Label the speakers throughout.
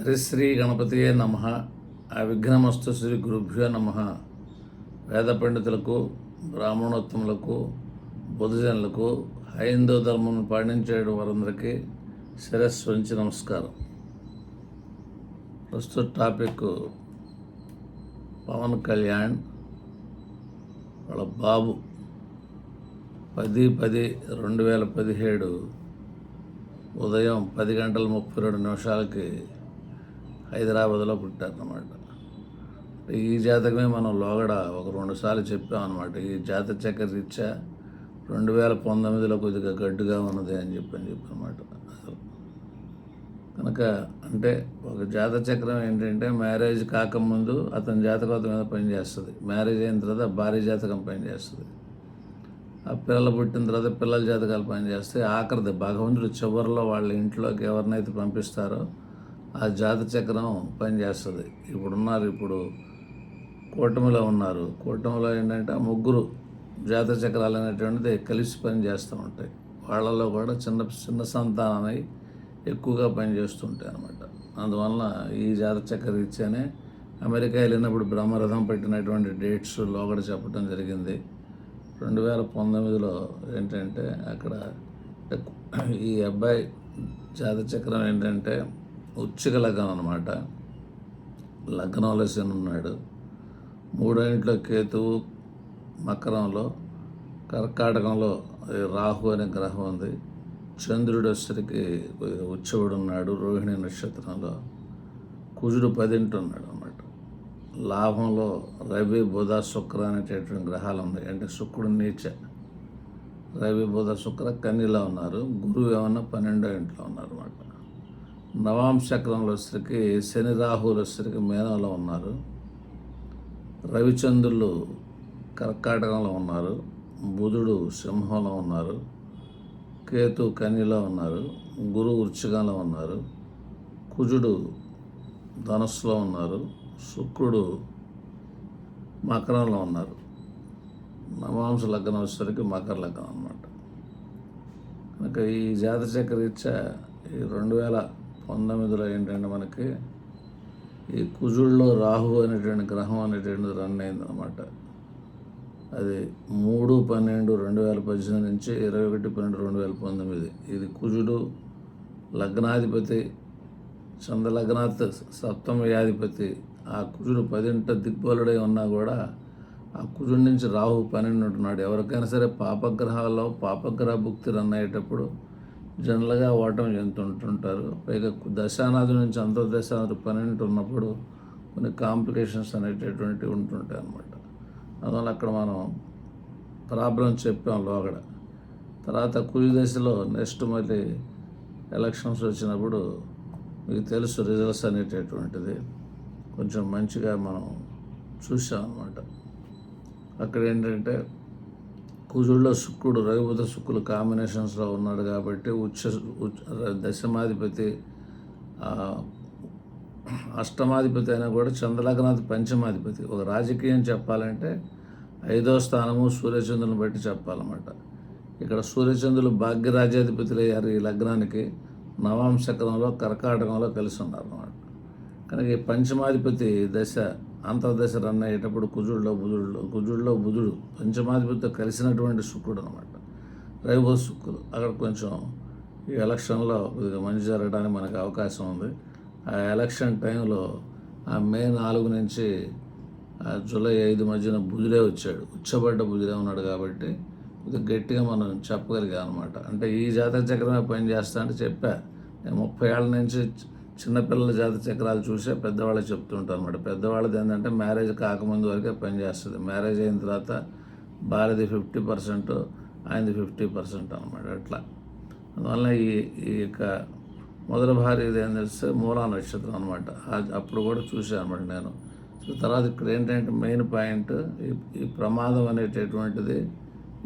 Speaker 1: హరిశ్రీ గణపతియే నమ అవిఘ్నమస్తు శ్రీ గురుభ్యో నమ. వేద పండితులకు బ్రాహ్మణోత్తములకు బుధజనులకు హైందవ ధర్మం పాటించే వారందరికీ శిరస్సు వంచి నమస్కారం. ప్రస్తుత టాపిక్ పవన్ కళ్యాణ్ వాళ్ళ బాబు పది పది రెండు వేల పదిహేడు ఉదయం పది గంటల ముప్పై రెండు నిమిషాలకి హైదరాబాద్లో పుట్టారన్నమాట. ఈ జాతకమే మనం లోగడ ఒక రెండు సార్లు చెప్పామన్నమాట. ఈ జాత చక్ర రీత్యా రెండు వేల పంతొమ్మిదిలో కొద్దిగా గడ్డుగా ఉన్నది అని చెప్పి అని చెప్పనమాట అసలు కనుక అంటే ఒక జాత చక్రం ఏంటంటే మ్యారేజ్ కాకముందు అతని జాతకం మీద పనిచేస్తుంది మ్యారేజ్ అయిన తర్వాత భార్య జాతకం పనిచేస్తుంది ఆ పిల్లలు పుట్టిన తర్వాత పిల్లల జాతకాలు పనిచేస్తాయి ఆఖరిది భగవంతుడు చివరిలో వాళ్ళ ఇంట్లోకి ఎవరినైతే పంపిస్తారో ఆ జాత చక్రం పనిచేస్తుంది. ఇప్పుడు ఉన్నారు ఇప్పుడు కూటమిలో ఉన్నారు. కూటమిలో ఏంటంటే ఆ ముగ్గురు జాత చక్రాలు అనేటువంటిది కలిసి పనిచేస్తూ ఉంటాయి. వాళ్ళలో కూడా చిన్న చిన్న సంతానమై ఎక్కువగా పనిచేస్తుంటాయి అనమాట అందువలన ఈ జాత చక్ర రీత్యానే అమెరికా వెళ్ళినప్పుడు బ్రహ్మరథం పెట్టినటువంటి డేట్స్ లోగడ చెప్పడం జరిగింది. రెండు వేల పంతొమ్మిదిలో ఏంటంటే అక్కడ ఈ అబ్బాయి జాత చక్రం ఏంటంటే ఉచ్చిక లగ్నం అనమాట లగ్నంలో శని ఉన్నాడు మూడో ఇంట్లో కేతువు మకరంలో కర్కాటకంలో రాహు అనే గ్రహం ఉంది. చంద్రుడు వచ్చరికి ఉచ్చవుడు ఉన్నాడు రోహిణి నక్షత్రంలో. కుజుడు పదింటి ఉన్నాడు అనమాట లాభంలో రవి బుధ శుక్ర అనేటటువంటి గ్రహాలు ఉన్నాయి. అంటే శుక్రుడు నీచ. రవి బుధ శుక్ర కన్నిలో ఉన్నారు. గురువు ఏమన్నా పన్నెండో ఇంట్లో ఉన్నారు. అనమాట చక్రంలో వచ్చరికి శని రాహువులు వచ్చరికి మేనంలో ఉన్నారు. రవిచంద్రులు కర్కాటకంలో ఉన్నారు. బుధుడు సింహంలో ఉన్నారు. కేతు కన్యలో ఉన్నారు. గురు వృచ్చికంలో ఉన్నారు. కుజుడు ధనస్సులో ఉన్నారు. శుక్రుడు మకరంలో ఉన్నారు. నవాంశ లగ్నం వచ్చేసరికి మకర లగ్నం అనమాట కనుక ఈ జాతచక్ర చక్రరీత్యా ఈ రెండు వేల పంతొమ్మిదిలో ఏంటంటే మనకి ఈ కుజుల్లో రాహు అనేటువంటి గ్రహం అనేటువంటిది రన్ అయింది అనమాట అది మూడు పన్నెండు రెండు వేల పద్దెనిమిది నుంచి ఇరవై ఒకటి పన్నెండు రెండు వేల పంతొమ్మిది. ఇది కుజుడు లగ్నాధిపతి చంద్రలగ్నాథ్ సప్తమ వ్యాధిపతి ఆ కుజుడు పదింట దిగ్బలుడై ఉన్నా కూడా ఆ కుజుడి నుంచి రాహు పన్నెండు ఉంటున్నాడు ఎవరికైనా సరే పాపగ్రహాల్లో పాపగ్రహ భుక్తి రన్ అయ్యేటప్పుడు జనరల్గా వాడటం చెందుతుంటుంటారు పైగా దశానాది నుంచి అంతర్దశానాథు పన్నెండు ఉన్నప్పుడు కొన్ని కాంప్లికేషన్స్ అనేటటువంటివి ఉంటుంటాయి అన్నమాట. అందువల్ల అక్కడ మనం ప్రాబ్లం చెప్పాం లోగడ. తర్వాత కులి దశలో నెక్స్ట్ మళ్ళీ ఎలక్షన్స్ వచ్చినప్పుడు మీకు తెలుసు రిజల్ట్స్ అనేటటువంటిది. కొంచెం మంచిగా మనం చూసాం అనమాట అక్కడ ఏంటంటే కుజుల్లో శుక్రుడు రఘుపతి శుక్రులు కాంబినేషన్స్లో ఉన్నాడు కాబట్టి ఉచ్చ దశమాధిపతి అష్టమాధిపతి అయినా కూడా చంద్రలగ్నాథ్ పంచమాధిపతి. ఒక రాజకీయం చెప్పాలంటే ఐదో స్థానము సూర్యచంద్రుని బట్టి చెప్పాలన్నమాట. ఇక్కడ సూర్యచంద్రులు భాగ్యరాజ్యాధిపతులు అయ్యారు ఈ లగ్నానికి. నవాంశకరంలో కర్కాటకంలో కలిసి ఉన్నారు అన్నమాట కనుక ఈ పంచమాధిపతి దశ అంతర్దశ రన్ అయ్యేటప్పుడు కుజుడులో బుధుడులో కుజుడులో బుధుడు పంచమాధిపతితో కలిసినటువంటి శుక్రుడు అనమాట రైవో శుక్రుడు. అక్కడ కొంచెం ఈ ఎలక్షన్లో కొద్దిగా మంచి జరగడానికి మనకు అవకాశం ఉంది. ఆ ఎలక్షన్ టైంలో ఆ మే నాలుగు నుంచి జూలై ఐదు మధ్యన బుధుడే వచ్చాడు. ఉచ్చబడ్డ బుధుడే ఉన్నాడు కాబట్టి కొద్దిగా గట్టిగా మనం చెప్పగలిగాం అనమాట అంటే ఈ జాతక చక్రమే పని చేస్తా అంటే చెప్పా. నేను ముప్పై ఏళ్ళ నుంచి చిన్నపిల్లల జాతి చక్రాలు చూసే పెద్దవాళ్ళు చెప్తుంటారు అనమాట పెద్దవాళ్ళది ఏంటంటే మ్యారేజ్ కాకముందు వరకే పనిచేస్తుంది మ్యారేజ్ అయిన తర్వాత భార్యది ఫిఫ్టీ పర్సెంట్ ఆయనది ఫిఫ్టీ పర్సెంట్ అనమాట అట్లా. అందువల్ల ఈ ఈ యొక్క మొదటి భార్య ఇది ఏం తెలిస్తే మూలా నక్షత్రం అనమాట అప్పుడు కూడా చూశాను అనమాట నేను. సో తర్వాత ఇక్కడ ఏంటంటే మెయిన్ పాయింట్ ఈ ఈ ప్రమాదం అనేటటువంటిది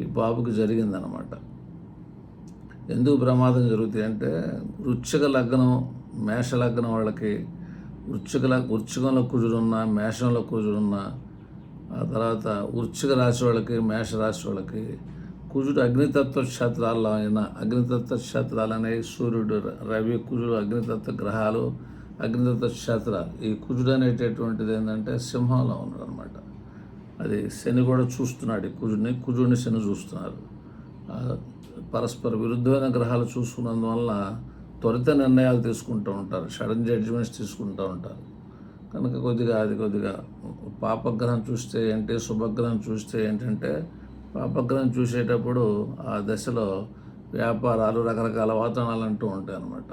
Speaker 1: ఈ బాబుకి జరిగిందనమాట ఎందుకు ప్రమాదం జరుగుతాయి అంటే వృచ్చిక లగ్నం మేషలగ్నం వాళ్ళకి వృచ్చికల వృచ్చికంలో కుజుడున్న మేషంలో కుజుడున్న ఆ తర్వాత వృచ్చిక రాశి వాళ్ళకి మేష రాశి వాళ్ళకి కుజుడు అగ్నితత్వ క్షేత్రాల్లో అయిన అగ్నితత్వ క్షేత్రాలు అనేవి సూర్యుడు రవి కుజుడు అగ్నితత్వ గ్రహాలు అగ్నితత్వ క్షేత్రాలు ఈ కుజుడు అనేటటువంటిది ఏంటంటే సింహంలో ఉన్నాడు అనమాట అది శని కూడా చూస్తున్నాడు ఈ కుజుడిని కుజుడిని శని చూస్తున్నారు. పరస్పర విరుద్ధమైన గ్రహాలు చూసుకున్నందువల్ల త్వరిత నిర్ణయాలు తీసుకుంటూ ఉంటారు. సడన్ జడ్జిమెంట్స్ తీసుకుంటూ ఉంటారు. కనుక కొద్దిగా అది కొద్దిగా పాపగ్రహం చూస్తే ఏంటి శుభగ్రహం చూస్తే ఏంటంటే పాపగ్రహం చూసేటప్పుడు ఆ దశలో వ్యాపారాలు రకరకాల వాతావరణాలు అంటూ ఉంటాయి అన్నమాట.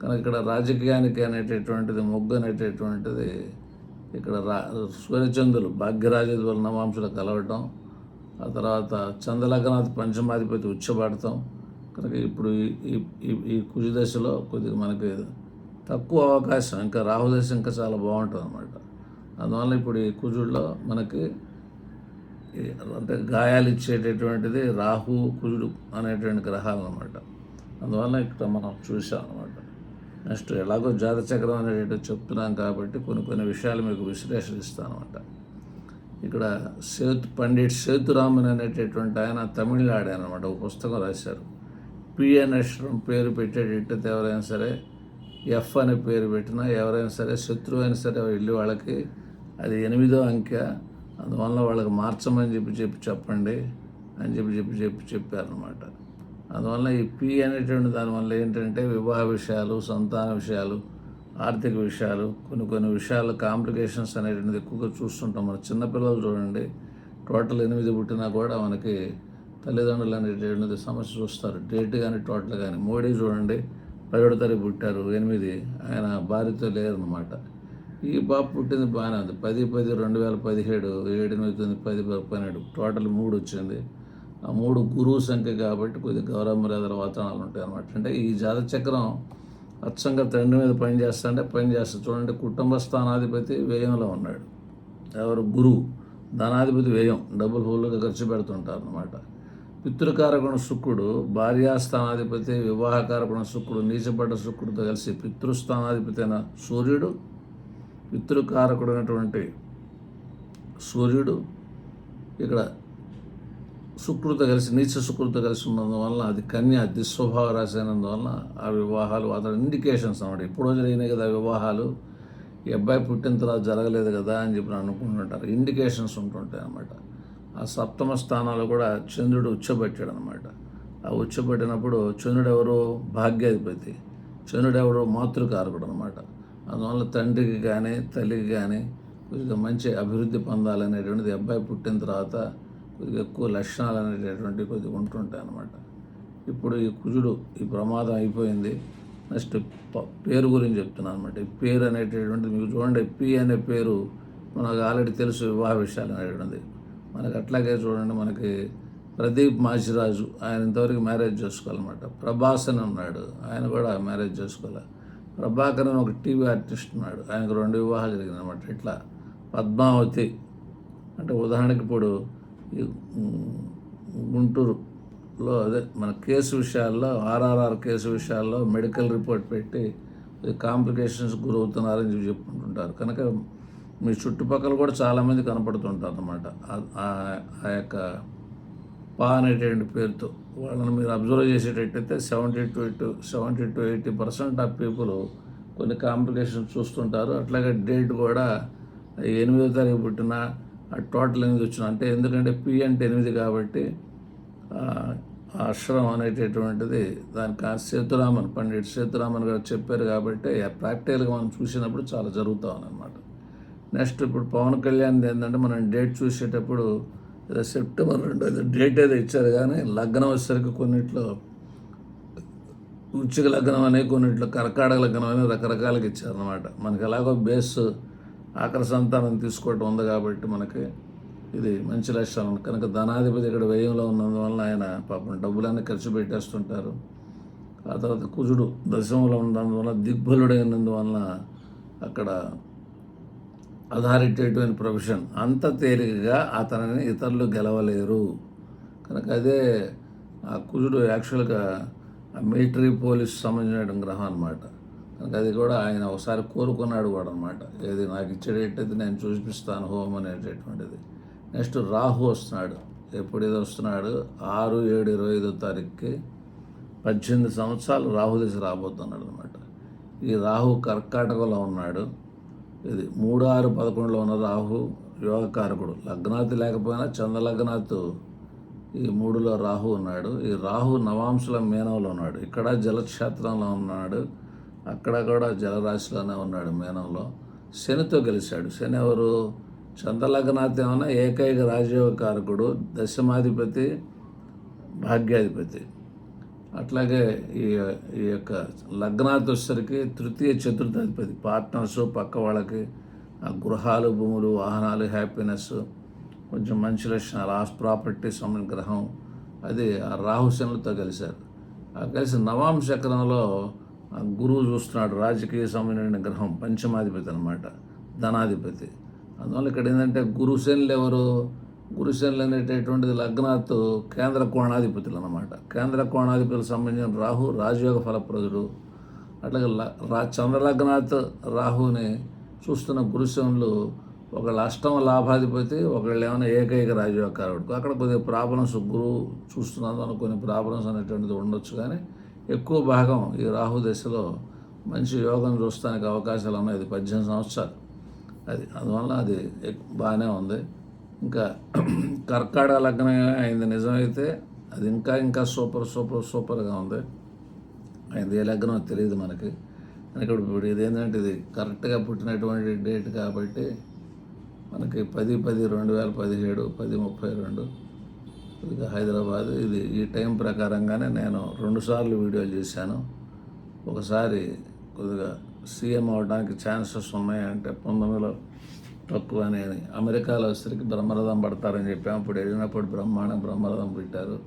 Speaker 1: కనుక ఇక్కడ రాజకీయానికి అనేటటువంటిది మొగ్గు అనేటటువంటిది ఇక్కడ రా సూర్యచంద్రులు భాగ్యరాజు వల్ల కలవటం ఆ తర్వాత చంద్రలగ్నాథ్ పంచమాధిపతి ఉచ్చబడటం కనుక ఇప్పుడు ఈ ఈ- ఈ దశలో కొద్దిగా మనకి తక్కువ అవకాశం ఇంకా రాహుదశ ఇంకా చాలా బాగుంటుంది అనమాట అందువల్ల ఇప్పుడు ఈ కుజుడిలో మనకి అంటే గాయాలు ఇచ్చేటటువంటిది రాహు కుజుడు అనేటువంటి గ్రహాలు అనమాట అందువల్ల ఇక్కడ మనం చూసాం అనమాట నెక్స్ట్ ఎలాగో జాతచక్రం అనేటట్టు చెప్తున్నాం కాబట్టి కొన్ని కొన్ని విషయాలు మీకు విశ్లేషణ ఇస్తాను అనమాట ఇక్కడ సేతు పండిట్ సేతురామన్ అనేటటువంటి ఆయన తమిళనాడు అనమాట ఒక పుస్తకం రాశారు. పిఎన్ అక్షరం పేరు పెట్టేటట్టు ఎవరైనా సరే ఎఫ్ అనే పేరు పెట్టినా ఎవరైనా సరే శత్రువు అయినా సరే వెళ్ళి వాళ్ళకి అది ఎనిమిదో అంకె. అందువల్ల వాళ్ళకి మార్చమని చెప్పి చెప్పి చెప్పండి అని చెప్పి చెప్పి చెప్పి చెప్పారనమాట అందువల్ల ఈ పి అనేటువంటి దానివల్ల ఏంటంటే వివాహ విషయాలు సంతాన విషయాలు ఆర్థిక విషయాలు కొన్ని కొన్ని విషయాలు కాంప్లికేషన్స్ అనేటువంటిది ఎక్కువగా చూస్తుంటాం. మన చిన్నపిల్లలు చూడండి టోటల్ ఎనిమిది పుట్టినా కూడా మనకి తల్లిదండ్రులు అనేటువంటిది సమస్య చూస్తారు. డేట్ కానీ టోటల్ కానీ మోడీ చూడండి పదిహేడు తారీఖు పుట్టారు ఎనిమిది. ఆయన భార్యతో లేరనమాట ఈ బాబు పుట్టింది బాగానే ఉంది. పది పది రెండు వేల పదిహేడు ఏడు ఎనిమిది తొమ్మిది పది పన్నెండు. టోటల్ మూడు వచ్చింది. ఆ మూడు గురువు సంఖ్య కాబట్టి కొద్ది గౌరవ మర్యాదల వాతావరణాలు ఉంటాయి అనమాట అంటే ఈ జాత చక్రం అచ్చంగా తండ్రి మీద పని చేస్తుంటే పని చేస్తా చూడండి కుటుంబ స్థానాధిపతి వ్యయంలో ఉన్నాడు. ఎవరు? గురువు. ధనాధిపతి వ్యయం. డబ్బులు ఫుల్గా ఖర్చు పెడుతుంటారు అనమాట పితృకారకుణ శుక్రుడు భార్యాస్థానాధిపతి వివాహకారకుణ శుక్రుడు నీచపడ్డ శుక్రుడితో కలిసి పితృస్థానాధిపతి అయిన సూర్యుడు పితృకారకుడైనటువంటి సూర్యుడు ఇక్కడ శుక్రుడితో కలిసి నీచ శుక్రుడితో కలిసి ఉన్నందువలన అది కన్య దుస్వభావ రాశి అయినందువలన ఆ వివాహాలు అతని ఇండికేషన్స్ అన్నమాట. ఎప్పుడో జరిగినాయి కదా వివాహాలు ఈ అబ్బాయి పుట్టిన తర్వాత జరగలేదు కదా అని చెప్పి అనుకుంటుంటారు. ఇండికేషన్స్ ఉంటుంటాయి అన్నమాట. ఆ సప్తమ స్థానాలు కూడా చంద్రుడు ఉచ్చబెట్టాడు అనమాట ఆ ఉచ్చబెట్టినప్పుడు చంద్రుడు ఎవరు భాగ్యాధిపతి. చంద్రుడు ఎవరు మాతృకారకుడు అనమాట అందువల్ల తండ్రికి కానీ తల్లికి కానీ కొద్దిగా మంచి అభివృద్ధి పొందాలనేటువంటిది అబ్బాయి పుట్టిన తర్వాత కొద్దిగా ఎక్కువ లక్షణాలు అనేటటువంటివి కొద్దిగా ఉంటుంటాయి అనమాట ఇప్పుడు ఈ కుజుడు ఈ ప్రమాదం అయిపోయింది. నెక్స్ట్ పేరు గురించి చెప్తున్నాను అనమాట ఈ పేరు అనేటటువంటిది మీకు చూడండి. పి అనే పేరు మనకు ఆల్రెడీ తెలుసు వివాహ విషయాలు అనేటువంటిది. మనకి అట్లాగే చూడండి మనకి ప్రదీప్ మాజిరాజు ఆయన ఇంతవరకు మ్యారేజ్ చేసుకోవాలన్నమాట. ప్రభాసన్ ఉన్నాడు ఆయన కూడా మ్యారేజ్ చేసుకోవాలి. ప్రభాకర్ అని ఒక టీవీ ఆర్టిస్ట్ ఉన్నాడు ఆయనకు రెండు వివాహాలు జరిగిందనమాట అనమాట ఇట్లా పద్మావతి అంటే ఉదాహరణకి ఇప్పుడు ఈ గుంటూరులో అదే మన కేసు విషయాల్లో ఆర్ఆర్ఆర్ కేసు విషయాల్లో మెడికల్ రిపోర్ట్ పెట్టి కాంప్లికేషన్స్ గురవుతున్నారని చెప్పి చెప్పుకుంటుంటారు. కనుక మీ చుట్టుపక్కల కూడా చాలామంది కనపడుతుంటారు అన్నమాట. ఆ- ఆ- యొక్క పా అనేటువంటి పేరుతో వాళ్ళని మీరు observe చేసేటట్టయితే seventy two eight seventy two eighty percent of people కొన్ని కాంప్లికేషన్స్ చూస్తుంటారు. అట్లాగే డేట్ కూడా ఎనిమిదో తారీఖు పుట్టిన ఆ టోటల్ ఎనిమిది వచ్చిన అంటే ఎందుకంటే పి అంటే ఎనిమిది కాబట్టి అక్షరం అనేటటువంటిది దానికి సేతురామన్ పండిట్ సేతురామన్ గారు చెప్పారు కాబట్టి ప్రాక్టికల్గా మనం చూసినప్పుడు చాలా జరుగుతూ అనమాట నెక్స్ట్ ఇప్పుడు పవన్ కళ్యాణ్ ఏంటంటే మనం డేట్ చూసేటప్పుడు ఏదో సెప్టెంబర్ రెండు ఏదో డేట్ ఏదో ఇచ్చారు కానీ లగ్నం వచ్చేసరికి కొన్నిట్లో ఉచ్చిక లగ్నం అనే కొన్నిట్లో కర్కాటక లగ్నం అని రకరకాలకి ఇచ్చారనమాట మనకి ఎలాగో బేస్ ఆఖరి సంతానం తీసుకోవటం ఉంది కాబట్టి మనకి ఇది మంచి లక్షణం. కనుక ధనాధిపతి ఇక్కడ వ్యయంలో ఉన్నందువలన ఆయన పాపం డబ్బులన్నీ ఖర్చు పెట్టేస్తుంటారు. ఆ తర్వాత కుజుడు దశంలో ఉన్నందువలన దిగ్బలుడైనందువలన అక్కడ అథారిటేటివ్ అయిన ప్రొఫెషన్. అంత తేలికగా అతనిని ఇతరులు గెలవలేరు. కనుక అదే ఆ కుజుడు యాక్చువల్గా మిలిటరీ పోలీస్ సంబంధించిన గ్రహం అనమాట కనుక అది కూడా ఆయన ఒకసారి కోరుకున్నాడు కూడా అనమాట ఏది నాకు ఇచ్చేటట్టయితే నేను చూపిస్తాను హోమ్ అనేటటువంటిది. నెక్స్ట్ రాహు వస్తున్నాడు. ఎప్పుడు ఇది వస్తున్నాడు? ఆరు ఏడు ఇరవై ఐదో తారీఖుకి పద్దెనిమిది సంవత్సరాలు రాహు దశ రాబోతున్నాడు అనమాట ఈ రాహు కర్కాటకలో ఉన్నాడు. ఇది మూడు ఆరు పదకొండులో ఉన్న రాహు యోగకారకుడు. లగ్నాతి లేకపోయినా చంద్రలగ్నాత్ ఈ మూడులో రాహు ఉన్నాడు. ఈ రాహు నవాంశుల మీనంలో ఉన్నాడు. ఇక్కడ జలక్షేత్రంలో ఉన్నాడు. అక్కడ కూడా జలరాశిలోనే ఉన్నాడు మీనంలో. శనితో గెలిచాడు. శని ఎవరు? చంద్రలగ్నాథ్ ఏమైనా ఏకైక రాజయోగకారకుడు దశమాధిపతి భాగ్యాధిపతి. అట్లాగే ఈ ఈ యొక్క లగ్నాథ్ వచ్చేసరికి తృతీయ చతుర్థాధిపతి. పార్ట్నర్స్ పక్క వాళ్ళకి ఆ గృహాలు భూములు వాహనాలు హ్యాపీనెస్ కొంచెం మంచి లక్షణాలు ఆ ప్రాపర్టీ సంబంధించిన గ్రహం అది ఆ రాహుశనులతో కలిశారు. ఆ కలిసి నవాం చక్రంలో గురువు చూస్తున్నాడు. రాజకీయ సంబంధించిన గ్రహం పంచమాధిపతి అనమాట ధనాధిపతి. అందువల్ల ఇక్కడ ఏంటంటే గురుశనులు ఎవరు? గురుశనులు అనేటటువంటిది లగ్నాత్ కేంద్ర కోణాధిపతులు అనమాట కేంద్ర కోణాధిపతులకు సంబంధించిన రాహు రాజయోగ ఫలప్రదుడు. అట్లాగే ల- రా చంద్రలగ్నాథ్ రాహుని చూస్తున్న గురుశనులు ఒకళ్ళు అష్టమ లాభాధిపతి ఒకళ్ళు ఏమైనా ఏకైక రాజయోగకారుడు అక్కడ కొద్దిగా ప్రాబ్లమ్స్ గురువు చూస్తున్నందువల్ల కొన్ని ప్రాబ్లమ్స్ అనేటువంటిది ఉండొచ్చు కానీ ఎక్కువ భాగం ఈ రాహు దశలో మంచి యోగం చూస్తానికి అవకాశాలు ఉన్నాయి. పద్దెనిమిది సంవత్సరాలు. అది అందువల్ల అది ఎక్- బాగానే ఉంది. ఇంకా కర్కాడ లగ్నం అయింది నిజమైతే అది ఇంకా ఇంకా సూపర్ సూపర్ సూపర్గా ఉంది. అయింది. ఏ లగ్నం తెలియదు మనకి. ఇక్కడ ఇప్పుడు ఇది ఏంటంటే ఇది కరెక్ట్గా పుట్టినటువంటి డేట్ కాబట్టి మనకి పది పది రెండు వేల పదిహేడు పది ముప్పై రెండు. ఇది హైదరాబాద్. ఇది ఈ టైం ప్రకారంగానే నేను రెండుసార్లు వీడియోలు చేశాను. ఒకసారి కొద్దిగా సీఎం అవడానికి ఛాన్సెస్ ఉన్నాయంటే పంతొమ్మిదిలో తక్కువ అని అమెరికాలో వచ్చేసరికి బ్రహ్మరథం పడతారని చెప్పాము అప్పుడు వెళ్ళినప్పుడు బ్రహ్మాండం బ్రహ్మరథం పెట్టారు.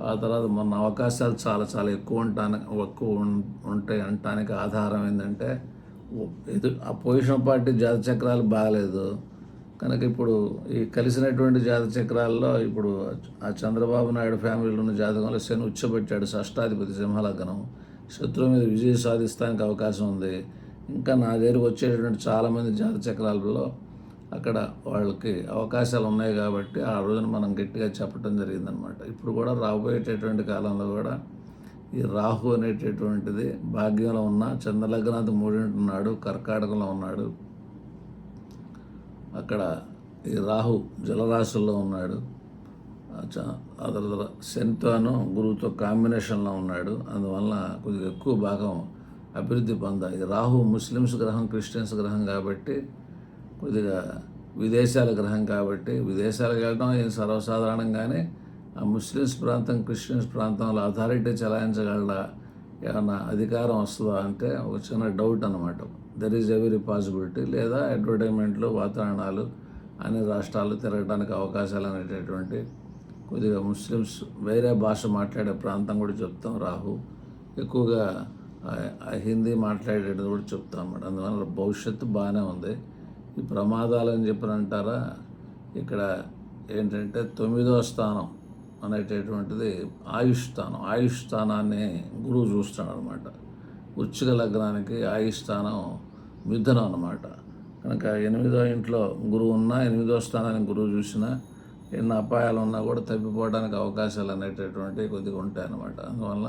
Speaker 1: ఆ తర్వాత మొన్న అవకాశాలు చాలా చాలా ఎక్కువ ఉంటాను ఎక్కువ ఉం- ఉంటాయి అంటానికి ఆధారం ఏంటంటే ఎదు ఆ పొజిషన్ పార్టీ జాత చక్రాలు బాగలేదు కనుక ఇప్పుడు ఈ కలిసినటువంటి జాత చక్రాల్లో ఇప్పుడు ఆ చంద్రబాబు నాయుడు ఫ్యామిలీలో ఉన్న జాతకంలో శని ఉచ్చబెట్టాడు షష్టాధిపతి సింహలగ్నం. శత్రువు మీద విజయం సాధిస్తానికి అవకాశం ఉంది. ఇంకా నా దగ్గరకు వచ్చేటువంటి చాలామంది జాత చక్రాలలో అక్కడ వాళ్ళకి అవకాశాలు ఉన్నాయి కాబట్టి ఆ రోజున మనం గట్టిగా చెప్పడం జరిగిందనమాట ఇప్పుడు కూడా రాబోయేటటువంటి కాలంలో కూడా ఈ రాహు అనేటటువంటిది భాగ్యంలో ఉన్న చంద్రలగ్నాథ్ మూడింటి ఉన్నాడు కర్కాటకంలో ఉన్నాడు. అక్కడ ఈ రాహు జలరాశుల్లో ఉన్నాడు. ఆ తర్వాత శనితోను గురువుతో కాంబినేషన్లో ఉన్నాడు. అందువల్ల కొద్దిగా ఎక్కువ భాగం అభివృద్ధి పొందాలి. ఇది రాహు ముస్లిమ్స్ గ్రహం క్రిస్టియన్స్ గ్రహం కాబట్టి కొద్దిగా విదేశాల గ్రహం కాబట్టి విదేశాలకు వెళ్ళడం ఏం సర్వసాధారణంగానే ఆ ముస్లిమ్స్ ప్రాంతం క్రిస్టియన్స్ ప్రాంతంలో అథారిటీ చలాయించగలడా? ఏమన్నా అధికారం వస్తుందా అంటే ఒక చిన్న డౌట్ అనమాట దెర్ ఈజ్ ఎవరీ పాసిబిలిటీ లేదా అడ్వర్టైజ్మెంట్లు వాతావరణాలు అన్ని రాష్ట్రాలు తిరగడానికి అవకాశాలు అనేటటువంటి కొద్దిగా ముస్లిమ్స్ వేరే భాష మాట్లాడే ప్రాంతం కూడా చెప్తాం రాహు. ఎక్కువగా హిందీ మాట్లాడేది కూడా చెప్తాం అన్నమాట అందువల్ల భవిష్యత్తు బాగానే ఉంది. ఈ ప్రమాదాలు అని చెప్పని అంటారా ఇక్కడ ఏంటంటే తొమ్మిదో స్థానం అనేటటువంటిది ఆయుష్ స్థానం. ఆయుష్ స్థానాన్ని గురువు చూస్తాడు అనమాట వృచ్చిక లగ్నానికి ఆయుష్ స్థానం మిథునం అనమాట కనుక ఎనిమిదో ఇంట్లో గురువు ఉన్నా ఎనిమిదో స్థానాన్ని గురువు చూసినా ఎన్ని అపాయాలు ఉన్నా కూడా తప్పిపోవడానికి అవకాశాలు అనేటటువంటివి కొద్దిగా ఉంటాయన్నమాట. అందువల్ల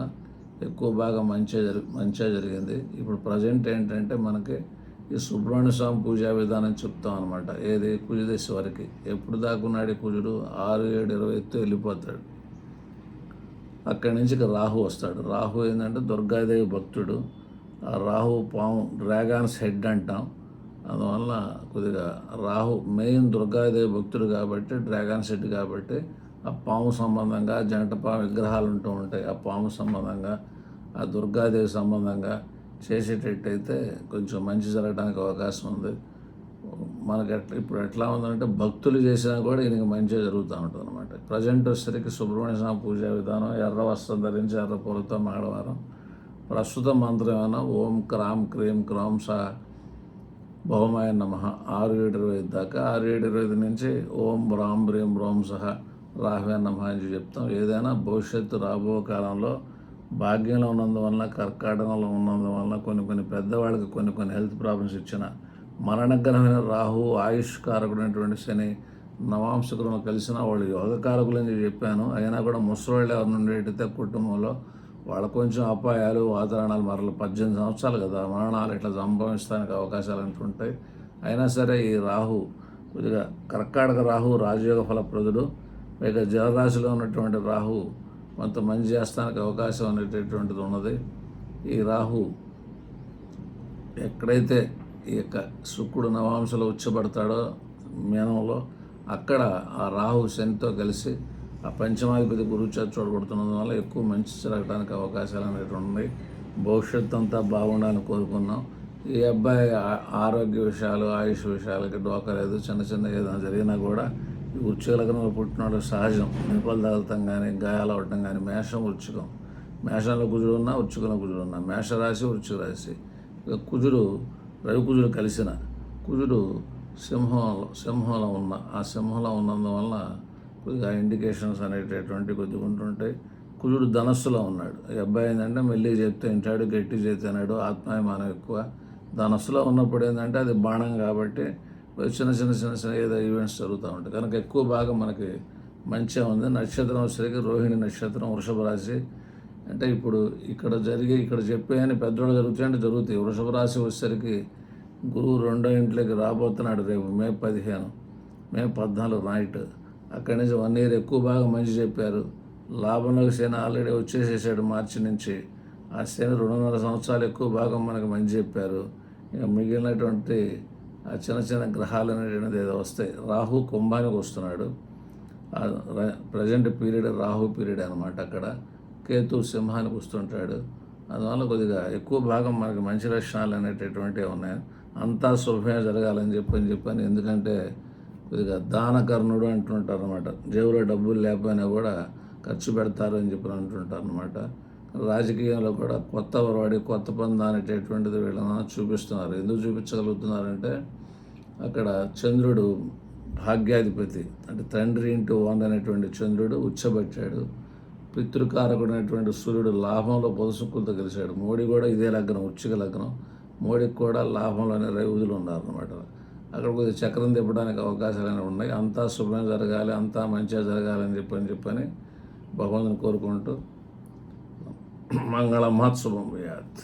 Speaker 1: ఎక్కువ బాగా మంచిగా జరి మంచిగా జరిగింది. ఇప్పుడు ప్రజెంట్ ఏంటంటే మనకి ఈ సుబ్రహ్మణ్య స్వామి పూజా విధానం చెప్తాం అనమాట ఏది? కుజదశ వరకు. ఎప్పుడు దాకున్నాడు కుజుడు? ఆరు ఏడు ఇరవై ఎత్తు వెళ్ళిపోతాడు. అక్కడి నుంచి రాహు వస్తాడు. రాహు ఏంటంటే దుర్గాదేవి భక్తుడు. ఆ రాహు పాము డ్రాగాన్స్ హెడ్ అంటాం. అందువల్ల కొద్దిగా రాహు మెయిన్ దుర్గాదేవి భక్తుడు కాబట్టి డ్రాగన్ హెడ్ కాబట్టి ఆ పాము సంబంధంగా జంట పాము విగ్రహాలు ఉంటూ ఉంటాయి. ఆ పాము సంబంధంగా ఆ దుర్గాదేవి సంబంధంగా చేసేటట్టయితే కొంచెం మంచి జరగడానికి అవకాశం ఉంది. మనకి ఎట్లా ఇప్పుడు ఎట్లా ఉందంటే భక్తులు చేసినా కూడా ఈయనకి మంచిగా జరుగుతూ ఉంటుంది అనమాట ప్రజెంట్ వచ్చేసరికి సుబ్రహ్మణ్య స్వామి పూజా విధానం ఎర్ర వస్త్రం ధరించి ఎర్ర పూలతో మంగళవారం ప్రస్తుత మంత్రం ఏమైనా ఓం క్రాం క్రీం క్రాం సా భౌమాయ నమ ఆరు ఏడు ఇరవై ఐదు దాకా ఆరు ఏడు ఇరవై ఐదు నుంచి ఓం బ్రాం బ్రీం బ్రోం సహ రాహవే నమ అని చెప్తాం. ఏదైనా భవిష్యత్తు రాబో కాలంలో భాగ్యంలో ఉన్నందువలన కర్కాటకంలో ఉన్నందువలన కొన్ని కొన్ని పెద్దవాళ్ళకి కొన్ని కొన్ని హెల్త్ ప్రాబ్లమ్స్ ఇచ్చిన మరణగ్రహమైన రాహు ఆయుష్ కారకుడైనటువంటి శని నవాంశకులను కలిసిన వాళ్ళు యోగకారకులు అని చెప్పాను. అయినా కూడా ముసలోళ్ళు ఎవరిని ఉండేటైతే కుటుంబంలో వాళ్ళ కొంచెం అపాయాలు వాతావరణాలు మరలు పద్దెనిమిది సంవత్సరాలు కదా మరణాలు ఇట్లా సంభవిస్తానికి అవకాశాలు అంటుంటాయి అయినా సరే ఈ రాహు కొద్దిగా కర్కాటక రాహు రాజయోగ ఫలప్రదుడు పైగా జలరాశిలో ఉన్నటువంటి రాహు కొంత మంచి చేస్తానికి అవకాశం అనేటటువంటిది ఉన్నది. ఈ రాహు ఎక్కడైతే ఈ యొక్క శుక్రుడు నవాంశలో ఉచ్చబడతాడో మీనంలో అక్కడ ఆ రాహు శనితో కలిసి ఆ పంచమాధిపతి గురువు చేత చూడబడుతున్నందు వల్ల ఎక్కువ మంచి జరగడానికి అవకాశాలు అనేటువంటి ఉన్నాయి. భవిష్యత్తు అంతా బాగుండాలని కోరుకున్నాం. ఈ అబ్బాయి ఆ- ఆరోగ్య విషయాలు ఆయుష్ విషయాలకి డోకలేదు చిన్న చిన్న ఏదైనా జరిగినా కూడా ఈ లగ్నంలో పుట్టినవాడు సహజం. నిపులు తగలటం కానీ గాయాలు అవటం కానీ మేషం వృచ్చికం మేషంలో కుజుడు ఉన్నా వృచ్చికంలో కుజుడు ఉన్నా. మేషరాశి వృచ్చిక రాశి. ఇక కుజుడు రవి కుజుడు కలిసిన. కుజుడు సింహంలో సింహంలో ఉన్న. ఆ సింహంలో ఉన్నందువలన కొద్దిగా ఇండికేషన్స్ అనేటటువంటి కొద్దిగా ఉంటుంటాయి. కుజుడు ధనస్సులో ఉన్నాడు. ఈ అబ్బాయి ఏంటంటే మెల్లి చెప్తే వింటాడు గట్టి చేతనాడు ఆత్మాభిమానం ఎక్కువ. ధనస్సులో ఉన్నప్పుడు ఏంటంటే అది బాణం కాబట్టి చిన్న చిన్న చిన్న చిన్న ఏదో ఈవెంట్స్ జరుగుతూ ఉంటాయి. కనుక ఎక్కువ భాగం మనకి మంచిగా ఉంది. నక్షత్రం వచ్చేసరికి రోహిణి నక్షత్రం వృషభ రాశి. అంటే ఇప్పుడు ఇక్కడ జరిగే ఇక్కడ చెప్పేయని పెద్దోళ్ళు జరుగుతాయంటే జరుగుతాయి. వృషభ రాశి వచ్చేసరికి గురువు రెండో ఇంట్లోకి రాబోతున్నాడు రేపు మే పదిహేను. మే పద్నాలుగు నైట్ అక్కడి నుంచి వన్ ఇయర్ ఎక్కువ బాగా మంచి చెప్పారు. లాభంలోకి శని ఆల్రెడీ వచ్చేసేసాడు మార్చి నుంచి. ఆ శని రెండున్నర సంవత్సరాలు ఎక్కువ భాగం మనకు మంచి చెప్పారు. ఇక మిగిలినటువంటి చిన్న చిన్న గ్రహాలు అనేటువంటిది ఏదో వస్తాయి. రాహు కుంభానికి వస్తున్నాడు ప్రజెంట్ పీరియడ్ రాహు పీరియడ్ అనమాట అక్కడ. కేతు సింహానికి వస్తుంటాడు అందువల్ల కొద్దిగా ఎక్కువ భాగం మనకి మంచి లక్షణాలు అనేటటువంటివి ఉన్నాయి. అంతా శుభమే జరగాలని చెప్పని చెప్పాను ఎందుకంటే కొద్దిగా దానకర్ణుడు అంటుంటారు అనమాట జేబులో డబ్బులు లేకపోయినా కూడా ఖర్చు పెడతారు అని చెప్పి అంటుంటారు అనమాట రాజకీయంలో కూడా కొత్త వాడి కొత్త పంద అనేటటువంటిది వీళ్ళని చూపిస్తున్నారు. ఎందుకు చూపించగలుగుతున్నారంటే అక్కడ చంద్రుడు భాగ్యాధిపతి అంటే తండ్రి ఇంటూ వన్ అనేటువంటి చంద్రుడు ఉచ్చబెట్టాడు. పితృకారకుడు అనేటువంటి సూర్యుడు లాభంలో పొదుసుకులతో కలిశాడు మోడీ కూడా ఇదే లగ్నం ఉచ్చిక లగ్నం. మోడీకి కూడా లాభంలోనే రైతులు ఉన్నారనమాట అక్కడ కొద్దిగా చక్రం తిప్పడానికి అవకాశాలు అనేవి ఉన్నాయి. అంతా శుభ్రం జరగాలి అంతా మంచిగా జరగాలని అని చెప్పని చెప్పని భగవంతుని కోరుకుంటూ மங்களமாத் சுபம் வியாத்